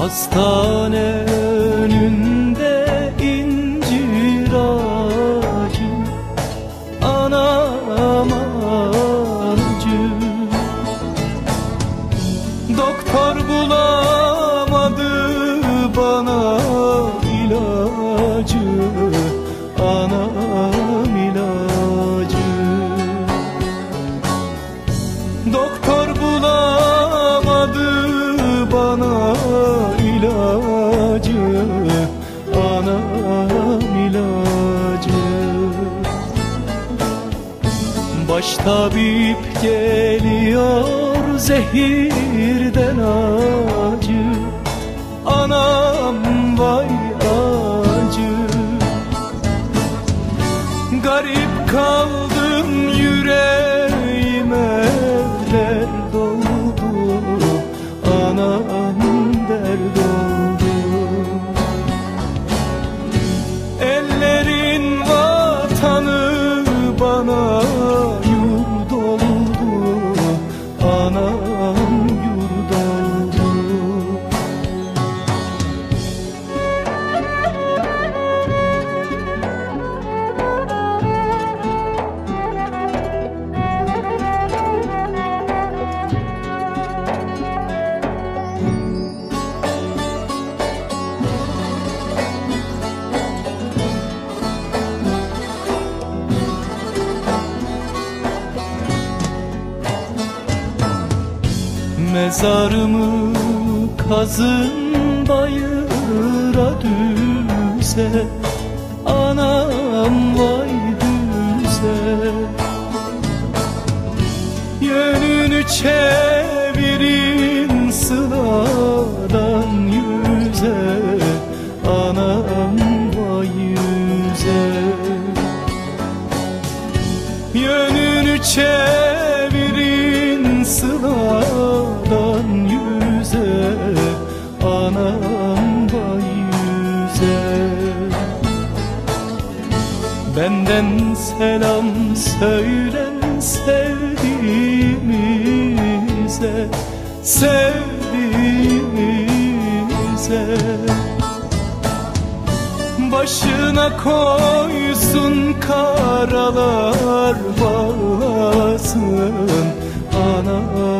Hastane Baş tabip geliyor zehirden acı. Anam vay acı. Garip kaldım Mezarımı kazın bayıra düze Anam vay düze. Yönünü çevirin sıradan yüze Anam vay yüze. Yönünü çevirin Benden selam söylen sevdiğimize Sevdiğimize. Başına koysun karalar bağlasın Anam